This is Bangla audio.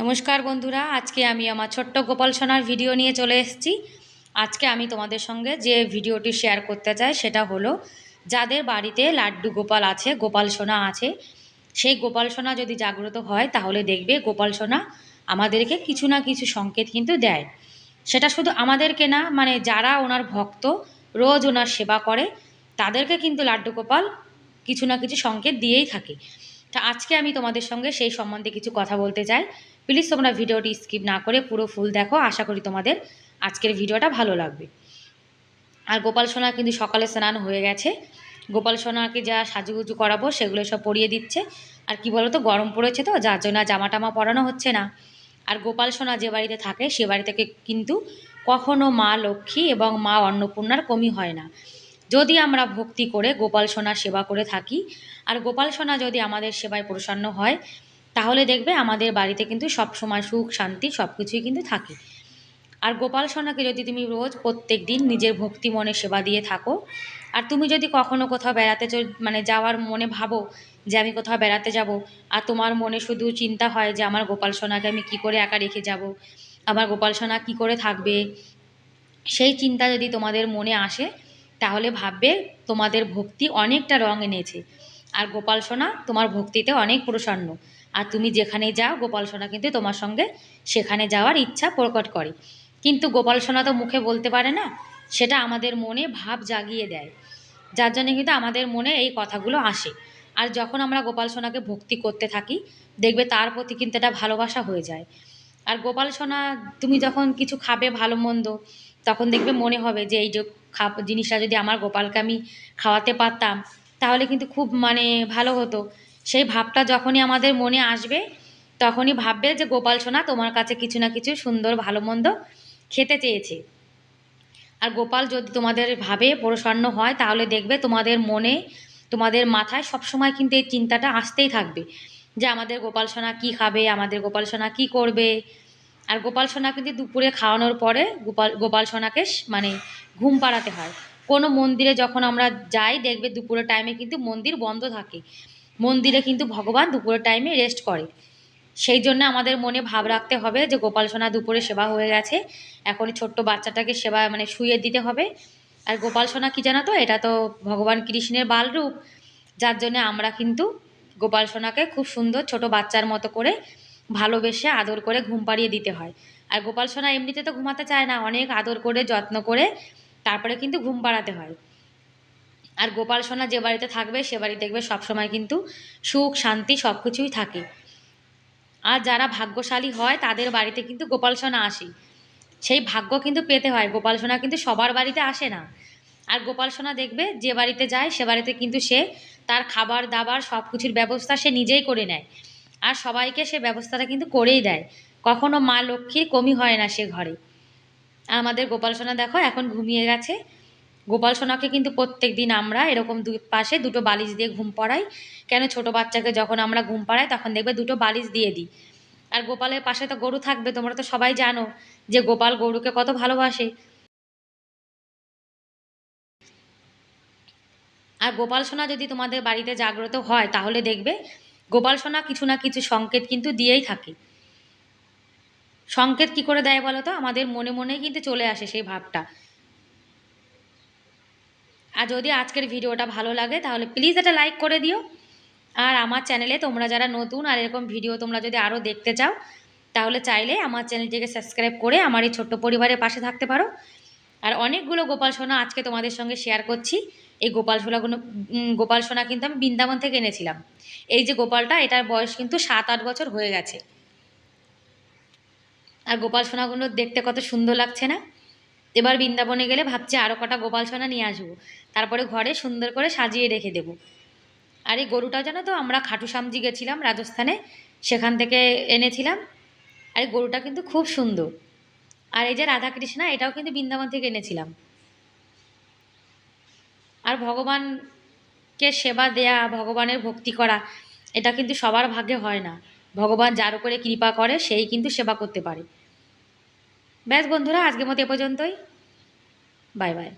নমস্কার বন্ধুরা, আজকে আমি আমার ছোট্ট গোপাল সোনার ভিডিও নিয়ে চলে এসেছি। আজকে আমি তোমাদের সঙ্গে যে ভিডিওটি শেয়ার করতে চাই, সেটা হলো, যাদের বাড়িতে লাড্ডু গোপাল আছে, গোপাল সোনা আছে, সেই গোপাল সোনা যদি জাগ্রত হয়, তাহলে দেখবে গোপাল সোনা আমাদেরকে কিছু না কিছু সংকেত কিন্তু দেয়। সেটা শুধু আমাদেরকে না মানে যারা ওনার ভক্ত, রোজ ওনার সেবা করে, তাদেরকে কিন্তু লাড্ডু গোপাল কিছু না কিছু সংকেত দিয়েই থাকে। তা আজকে আমি তোমাদের সঙ্গে সেই সম্বন্ধে কিছু কথা বলতে চাই। প্লিজ তোমরা ভিডিওটি স্কিপ না করে পুরো ফুল দেখো। আশা করি তোমাদের আজকের ভিডিওটা ভালো লাগবে। আর গোপাল সোনা কিন্তু সকালে স্নান হয়ে গেছে। গোপাল সোনাকে যা সাজুগুজু করাবো সেগুলো সব পরিয়ে দিচ্ছে। আর কি বলো তো গরম পড়েছে তো, যার জন্য জামা টামা পরানো হচ্ছে না। আর গোপাল সোনা যে বাড়িতে থাকে, সে বাড়ি থেকে কিন্তু কখনো মা লক্ষ্মী এবং মা অন্নপূর্ণার কমি হয় না। যদি আমরা ভক্তি করে গোপাল সোনার সেবা করে থাকি, আর গোপাল সোনা যদি আমাদের সেবায় প্রসন্ন হয় তাহলে দেখবে আমাদের বাড়িতে কিন্তু সব সময় সুখ, শান্তি সব কিছুই কিন্তু থাকে। আর গোপাল সোনাকে যদি তুমি রোজ প্রত্যেক দিন নিজের ভক্তি মনে সেবা দিয়ে থাকো, আর তুমি যদি কখনো কোথাও বেড়াতে মানে যাওয়ার মনে ভাবো যে আমি কোথাও বেড়াতে যাব, আর তোমার মনে শুধু চিন্তা হয় যে আমার গোপাল সোনাকে আমি কী করে একা রেখে যাব, আমার গোপাল সোনা কী করে থাকবে, সেই চিন্তা যদি তোমাদের মনে আসে, তাহলে ভাববে তোমাদের ভক্তি অনেকটা রং এনেছে। আর গোপাল সোনা তোমার ভক্তিতে অনেক প্রসন্ন। আর তুমি যেখানে যাও, গোপাল সোনা কিন্তু তোমার সঙ্গে সেখানে যাওয়ার ইচ্ছা প্রকট করে। কিন্তু গোপাল সোনা তো মুখে বলতে পারে না, সেটা আমাদের মনে ভাব জাগিয়ে দেয়। যার জন্য কিন্তু আমাদের মনে এই কথাগুলো আসে। আর যখন আমরা গোপাল সোনাকে ভক্তি করতে থাকি, দেখবে তার প্রতি কিন্তু এটা ভালোবাসা হয়ে যায়। আর গোপাল সোনা, তুমি যখন কিছু খাবে ভালো মন্দ, তখন দেখবে মনে হবে যে এই যে খা জিনিসটা যদি আমার গোপালকে আমি খাওয়াতে পারতাম, তাহলে কিন্তু খুব মানে ভালো হতো। সেই ভাবটা যখনই আমাদের মনে আসবে, তখনই ভাববে যে গোপাল সোনা তোমার কাছে কিছু না কিছু সুন্দর, ভালো, মন্দ খেতে চেয়েছে। আর গোপাল যদি তোমাদের ভাবে প্রসন্ন হয়, তাহলে দেখবে তোমাদের মনে, তোমাদের মাথায় সবসময় কিন্তু এই চিন্তাটা আসতেই থাকবে যে আমাদের গোপাল সোনা কী খাবে, আমাদের গোপাল সোনা কী করবে। আর গোপাল সোনা কিন্তু দুপুরে খাওয়ানোর পরে গোপাল গোপাল সোনাকে মানে ঘুম পাড়াতে হয়। কোনো মন্দিরে যখন আমরা যাই, দেখবে দুপুরের টাইমে কিন্তু মন্দির বন্ধ থাকে। মন্দিরে কিন্তু ভগবান দুপুরের টাইমে রেস্ট করে। সেই জন্য আমাদের মনে ভাব রাখতে হবে যে গোপাল সোনা দুপুরে সেবা হয়ে গেছে, এখন ছোট্ট বাচ্চাটাকে সেবা মানে শুয়ে দিতে হবে। আর গোপাল সোনা কী জানো তো, এটা তো ভগবান কৃষ্ণের বালরূপ। যার জন্য আমরা কিন্তু গোপাল সোনাকে খুব সুন্দর ছোট বাচ্চার মতো করে ভালোবেসে আদর করে ঘুম পাড়িয়ে দিতে হয়। আর গোপাল সোনা এমনিতে তো ঘুমাতে চায় না, অনেক আদর করে, যত্ন করে, তারপরে কিন্তু ঘুম পাড়াতে হয়। আর গোপাল সোনা যে বাড়িতে থাকবে, সে বাড়ি দেখবে সবসময় কিন্তু সুখ, শান্তি সব কিছুই থাকে। আর যারা ভাগ্যশালী হয়, তাদের বাড়িতে কিন্তু গোপাল সোনা আসে। সেই ভাগ্য কিন্তু পেতে হয়। গোপাল সোনা কিন্তু সবার বাড়িতে আসে না। আর গোপাল সোনা দেখবে যে বাড়িতে যায়, সে বাড়িতে কিন্তু সে তার খাবার, দাবার সব কিছুর ব্যবস্থা সে নিজেই করে নেয়। আর সবাইকে সে ব্যবস্থাটা কিন্তু করেই দেয়। কখনো মা লক্ষ্মীর কমি হয় না সে ঘরে। আমাদের গোপাল সোনা দেখো, এখন ঘুমিয়ে গেছে। গোপাল সোনাকে কিন্তু প্রত্যেক দিন আমরা এরকম দু পাশে দুটো বালিশ দিয়ে ঘুম পড়াই। কেন? ছোট বাচ্চাকে যখন আমরা ঘুম পাড়াই, তখন দেখবে দুটো বালিশ দিয়ে দিই। আর গোপালের পাশে তো গরু থাকবে, তোমরা তো সবাই জানো যে গোপাল গরুকে কত ভালোবাসে। আর গোপাল সোনা যদি তোমাদের বাড়িতে জাগ্রত হয়, তাহলে দেখবে গোপাল সোনা কিছু না কিছু সংকেত কিন্তু দিয়েই থাকে। সংকেত কি করে দেয় বলো তো? আমাদের মনে মনে কিন্তু চলে আসে সেই ভাবটা। আর যদি আজকের ভিডিওটা ভালো লাগে, তাহলে প্লিজ এটা লাইক করে দিও। আর আমার চ্যানেলে তোমরা যারা নতুন আর এরকম ভিডিও তোমরা যদি আরও দেখতে চাও, তাহলে চাইলে আমার চ্যানেলটিকে সাবস্ক্রাইব করে আমার এই ছোট্ট পরিবারের পাশে থাকতে পারো। আর অনেকগুলো গোপাল সোনা আজকে তোমাদের সঙ্গে শেয়ার করছি। এই গোপাল সোনাগুলো গোপাল সোনা কিন্তু আমি বৃন্দাবন থেকে এনেছিলাম। এই যে গোপালটা, এটার বয়স কিন্তু সাত আট বছর হয়ে গেছে। আর গোপাল সোনাগুলো দেখতে কত সুন্দর লাগছে না? এবার বৃন্দাবনে গেলে ভাবছি আরও কটা গোপাল সোনা নিয়ে আসব। তারপরে ঘরে সুন্দর করে সাজিয়ে রেখে দেবো। আর এই গরুটা জানো তো, আমরা খাটু সামজি গেছিলাম রাজস্থানে, সেখান থেকে এনেছিলাম। আর এই গরুটা কিন্তু খুব সুন্দর। আর এই যে রাধাকৃষ্ণা, এটাও কিন্তু বৃন্দাবন থেকে এনেছিলাম। আর ভগবানকে সেবা দেয়া, ভগবানের ভক্তি করা, এটা কিন্তু সবার ভাগ্যে হয় না। ভগবান যার উপরে কৃপা করে, সেই কিন্তু সেবা করতে পারে। ব্যাস বন্ধুরা, আজকের মতো এ পর্যন্তই। Bye bye.